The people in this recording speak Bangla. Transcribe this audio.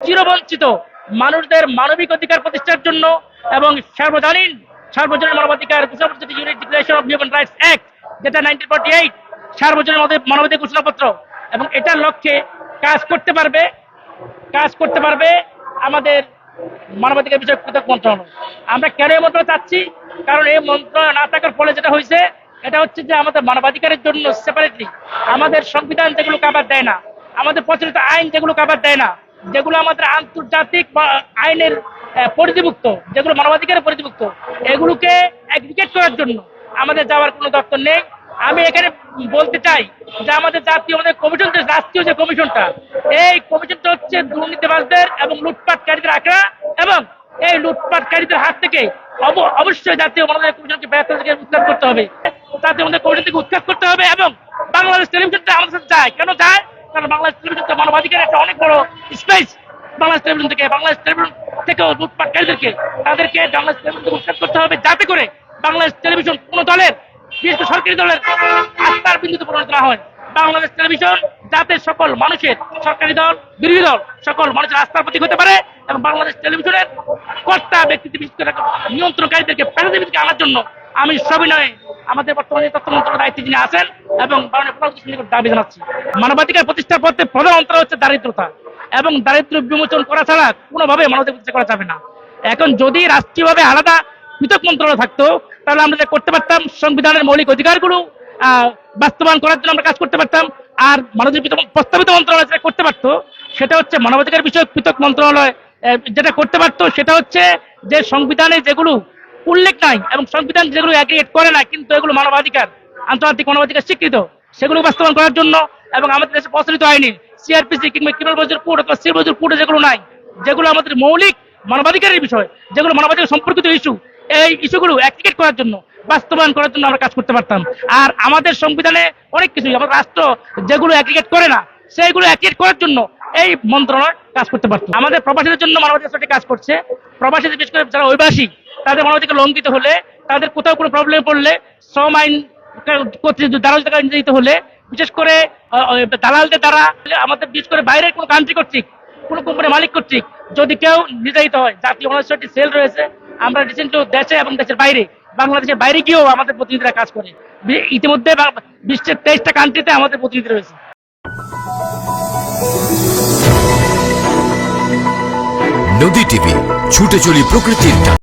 চিরবঞ্চিত মানুষদের মানবিক অধিকার প্রতিষ্ঠার জন্য এবং সার্বজনীন সার্বজনীন মানবাধিকার unit declaration of human rights act যেটা নাইনটিন ফর্টি এইট সার্বজনীন মানব- মানবাধিকার ঘোষণাপত্র এবং এটার লক্ষ্যে কাজ করতে পারবে, কাজ করতে পারবে আমাদের মানবাধিকার বিষয়ক পৃথক মন্ত্রণালয়। আমরা কেন এই মন্ত্রণালয় চাচ্ছি? কারণ এই মন্ত্রণালয় না থাকার ফলে যেটা হয়েছে, এটা হচ্ছে যে আমাদের মানবাধিকারের জন্য সেপারেটলি আমাদের সংবিধান যেগুলো কাবার দেয় না, আমাদের প্রচলিত আইন যেগুলো কাবার দেয় না যেগুলো আমাদের আন্তর্জাতিক বা- আইনের পরিধিভুক্ত, যেগুলো মানবাধিকারের পরিধিভুক্ত, এগুলোকে অ্যাগ্রিগেট করার জন্য আমাদের যাওয়ার কোনো দপ্তর নেই। আমি এখানে বলতে চাই যে আমাদের জাতীয়, আমাদের কমিশন যে রাষ্ট্রীয় যে কমিশনটা এই কমিশনটা হচ্ছে দুর্নীতিবাজদের এবং লুটপাটকারীদের আঁকড়া এবং এই লুটপাটকারীদের হাত থেকে অব- অবশ্যই জাতীয় মানবাধিকার কমিশনকে ব্যর্থ থেকে উৎখাত করতে হবে। জাতীয় মানবাধিকার কমিশন থেকে উৎখাত করতে হবে এবং বাংলাদেশ টেলিভিশনটা আমাদের সাথে যায়। কেন যায়? কারণ বাংলাদেশ টেলিভিশনটা মানবাধিকারের একটা অনেক বড় স্পেস বাংলাদেশ টেলিভিশন থেকে। বাংলাদেশ টেলিভিশন থেকেও লুটপাটকারীদেরকে তাদেরকে বাংলাদেশ টেলিভিশন থেকে করতে হবে যাতে করে বাংলাদেশ টেলিভিশন কোনো দলের, বিশেষ সরকারি দলের আস্থার বিন্দুতে পরিণত না হয়। বাংলাদেশ টেলিভিশন যাতে সকল মানুষের, সরকারি দল, বিরোধী দল, সকল মানুষের আস্থার প্রতীক হতে পারে এবং বাংলাদেশ টেলিভিশনের কর্তা, ব্যক্তিত্ব নিয়ন্ত্রণকারীদেরকে প্যারাদিকে আনার জন্য আমি সবিনয়ে আমাদের বর্তমানে তথ্য মন্ত্রণালয়ের দায়িত্বে যিনি আছেন এবং দাবি জানাচ্ছি মানবাধিকার প্রতিষ্ঠার পথে প্রধান অন্তর হচ্ছে দারিদ্রতা এবং দারিদ্র বিমোচন করা ছাড়া কোনোভাবে মানবাধিকার প্রতিষ্ঠা করা যাবে না। এখন যদি রাষ্ট্রীয়ভাবে আলাদা পৃথক মন্ত্রণালয় থাকতো, তাহলে আমরা করতে পারতাম, সংবিধানের মৌলিক অধিকারগুলো বাস্তবায়ন করার জন্য আমরা কাজ করতে পারতাম, আর মানবাধিকার প্রস্তাবিত মন্ত্রণালয় যেটা করতে পারতো, সেটা হচ্ছে মানবাধিকার বিষয়ক পৃথক মন্ত্রণালয় যেটা করতে পারতো, সেটা হচ্ছে যে সংবিধানে যেগুলো উল্লেখ নাই এবং সংবিধান যেগুলো অ্যাগ্রিগেট করে না, কিন্তু এগুলো মানবাধিকার, আন্তর্জাতিক মানবাধিকার স্বীকৃত। সেগুলো বাস্তবায়ন করার জন্য এবং আমাদের দেশে প্রচলিত আইনে সিআরপিসি কিংবা ক্রিমিনাল প্রসিডিউর কোড অথবা সিভিল প্রসিডিউর কোডে যেগুলো নাই, যেগুলো আমাদের মৌলিক মানবাধিকারের বিষয়, যেগুলো মানবাধিকার সম্পর্কিত ইস্যু এই ইস্যুগুলো অ্যাক্টিভেট করার জন্য, বাস্তবায়ন করার জন্য আমরা কাজ করতে পারতাম। আর আমাদের সংবিধানে অনেক কিছুই, আমাদের রাষ্ট্র যেগুলো অ্যাগ্রিগেট করে না, সেইগুলো অ্যাক্টিভেট করার জন্য এই মন্ত্রণালয় কাজ করতে পারতো। আমাদের প্রবাসীদের জন্য মানবাধিকার কাজ করছে। প্রবাসীদের, বিশেষ করে যারা অভিবাসী তাদের মানবাধিকার লঙ্ঘিত হলে, তাদের কোথাও কোনো প্রবলেম পড়লে, শ্রম আইন দালাল টাকা নিতে হলে, বিশেষ করে দালালদের দ্বারা আমাদের, বিশেষ করে বাইরের কোনো কান্ট্রি কর্তৃক, কোনো কোম্পানির মালিক কর্তৃক যদি কেউ নির্যাতিত হয় জাতীয় সোসাইটি সেল রয়েছে, আমরা রিসেন্টলি দেশে এবং দেশের বাইরে, বাংলাদেশের বাইরে গিয়েও আমাদের প্রতিনিধিরা কাজ করে ইতিমধ্যে বিশ্বের তেইশটা কান্ট্রিতে আমাদের প্রতিনিধি রয়েছে নদী টিভি, ছুটে চলি প্রকৃতির।